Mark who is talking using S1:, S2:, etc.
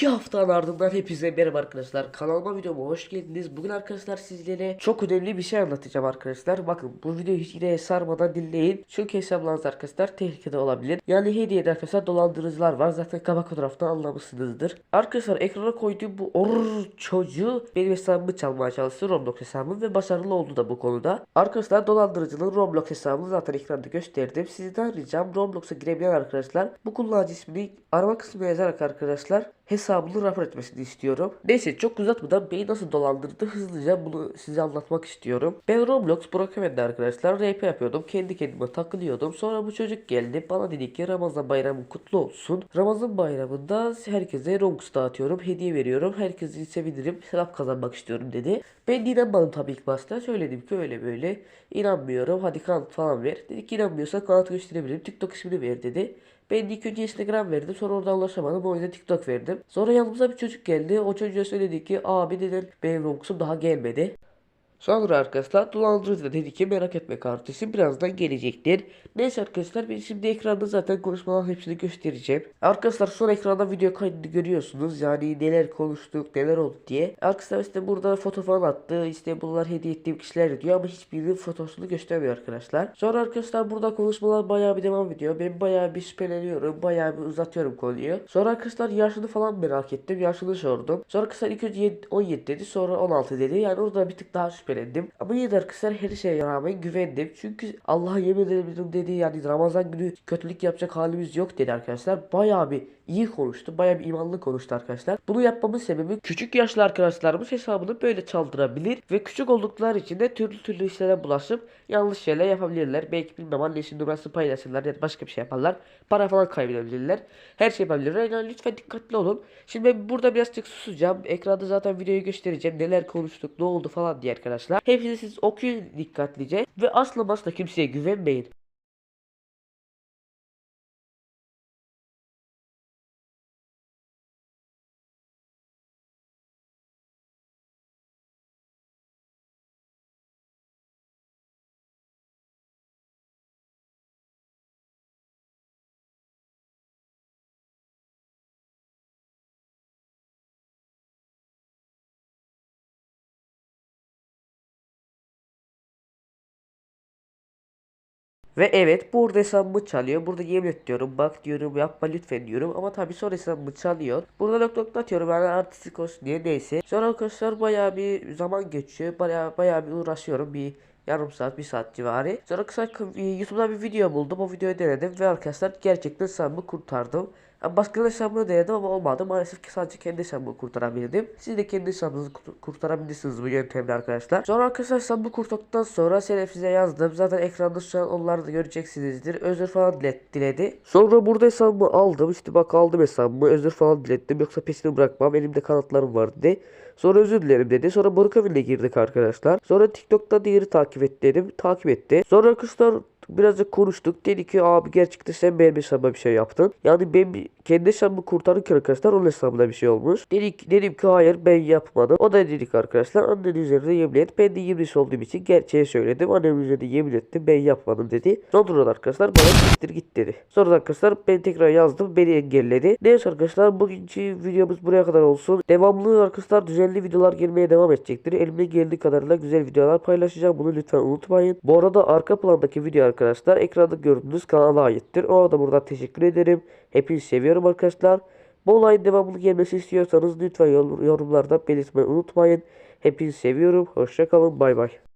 S1: İki haftanın ardından hepinize merhaba arkadaşlar. Kanalıma videoma hoş geldiniz. Bugün arkadaşlar sizlere çok önemli bir şey anlatacağım arkadaşlar. Bakın bu videoyu hiç yine sarmadan dinleyin. Çünkü hesaplarınız arkadaşlar tehlikede olabilir. Yani hediyede arkadaşlar dolandırıcılar var. Zaten kabak fotoğraftan anlamışsınızdır. Arkadaşlar ekrana koyduğum bu or çocuğu benim hesabımı çalmaya çalıştı. Roblox hesabımı ve başarılı oldu da bu konuda. Arkadaşlar dolandırıcının Roblox hesabını zaten ekranda gösterdim. Sizden ricam Roblox'a girebilen arkadaşlar bu kullanıcı ismini arama kısmına yazarak arkadaşlar hesabını rapor etmesini istiyorum. Neyse çok uzatmadan beni nasıl dolandırdı hızlıca bunu size anlatmak istiyorum. Ben Roblox Brokeman'da arkadaşlar RP yapıyordum. Kendi kendime takılıyordum. Sonra bu çocuk geldi. Bana dedi ki Ramazan bayramı kutlu olsun. Ramazan bayramında herkese Robux dağıtıyorum. Hediye veriyorum. Herkesi sevinirim. Sevap kazanmak istiyorum dedi. Ben de inanmadım tabii ilk başta. Söyledim ki öyle böyle. İnanmıyorum. Hadi kanıt falan ver. Dedi ki inanmıyorsan kanıt gösterebilirim. TikTok ismini ver dedi. Ben ilk önce Instagram verdim. Sonra oradan ulaşamadım. O yüzden TikTok verdim. Sonra yanımıza bir çocuk geldi. O çocuğa söyledi ki abi dedim benim Robux'um daha gelmedi. Sonra arkadaşlar dolandırıcı da dedi ki merak etme kardeşim birazdan gelecektir. Neyse arkadaşlar ben şimdi ekranda zaten konuşmaların hepsini göstereceğim. Arkadaşlar son ekranda video kaydını görüyorsunuz. Yani neler konuştuk neler oldu diye. Arkadaşlar işte burada foto falan attı. İşte bunlar hediye ettiğim kişiler diyor ama hiçbirinin fotosunu göstermiyor arkadaşlar. Sonra arkadaşlar burada konuşmalar bayağı bir devam ediyor. Ben bayağı bir şüpheleniyorum. Bayağı bir uzatıyorum konuyu. Sonra arkadaşlar yaşını falan merak ettim. Yaşını sordum. Sonra arkadaşlar ilk önce 17 dedi sonra 16 dedi. Yani orada bir tık daha şüphelendim. Ama yine arkadaşlar her şeye rağmen güvendim. Çünkü Allah'a yemin ederim dedi yani Ramazan günü kötülük yapacak halimiz yok dedi arkadaşlar. Bayağı bir iyi konuştu. Bayağı bir imanlı konuştu arkadaşlar. Bunu yapmamın sebebi küçük yaşlı arkadaşlarımız hesabını böyle çaldırabilir ve küçük oldukları için de türlü türlü işlere bulaşıp yanlış şeyler yapabilirler. Belki bilmem annesinin numarasını paylaşırlar ya da başka bir şey yaparlar. Para falan kaybedebilirler. Her şey yapabilirler. Yani lütfen dikkatli olun. Şimdi ben burada birazcık susacağım. Ekranda zaten videoyu göstereceğim. Neler konuştuk, ne oldu falan diye arkadaşlar. Hepsini siz okuyun dikkatlice ve asla asla kimseye güvenmeyin. Ve evet burada hesabımı çalıyor. Burada yemin diyorum. Bak diyorum yapma lütfen diyorum. Ama tabii sonra hesabımı çalıyor. Burada nok nok atıyorum. Yani artistik olsun diye neyse. Sonra arkadaşlar bayağı bir zaman geçiyor. Bayağı bayağı bir uğraşıyorum. Bir yarım saat bir saat civarı. Sonra kısa YouTube'da bir video buldum. O videoyu denedim ve arkadaşlar gerçekten hesabımı kurtardım. Yani başkalarının hesabını denedim ama olmadı. Maalesef ki sadece kendi hesabımı kurtarabildim. Siz de kendi hesabınızı kurt- kurtarabilirsiniz bu yöntemle arkadaşlar. Sonra arkadaşlar hesabımı kurtardıktan sonra Selef size yazdım. Zaten ekranda şu an onları da göreceksinizdir. Özür falan diledi. Sonra burada hesabımı aldım. İşte bak aldım hesabımı. Özür falan dilettim. Yoksa peşini bırakmam. Elimde kanıtlarım var dedi. Sonra özür dilerim dedi. Sonra Burkavil'le girdik arkadaşlar. Sonra TikTok'ta diğeri takip et dedim. Takip etti. Sonra arkadaşlar birazcık konuştuk. Dedi ki abi gerçekten sen benim hesabıma bir şey yaptın. Yani ben kendi hesabımı kurtarırken arkadaşlar onun hesabına bir şey olmuş. Dedik, dedim ki hayır ben yapmadım. O da dedik arkadaşlar annenin üzerine yemin et. Ben de yeminlisi olduğum için gerçeği söyledim. Annemin üzerine yemin ettim ben yapmadım dedi. Sonra da arkadaşlar bana siktir git dedi. Sonra da arkadaşlar ben tekrar yazdım beni engelledi. Neyse arkadaşlar bugünkü videomuz buraya kadar olsun. Devamlı arkadaşlar düzenli videolar gelmeye devam edecektir. Elimden geldiği kadarıyla güzel videolar paylaşacağım. Bunu lütfen unutmayın. Bu arada arka plandaki video arkadaşlar ekranda gördüğünüz kanala aittir. Ona da buradan teşekkür ederim. Hepinizi seviyorum arkadaşlar. Bu olayın devamlı gelmesi istiyorsanız lütfen yor- yorumlarda belirtmeyi unutmayın. Hepinizi seviyorum. Hoşçakalın. Bay bay.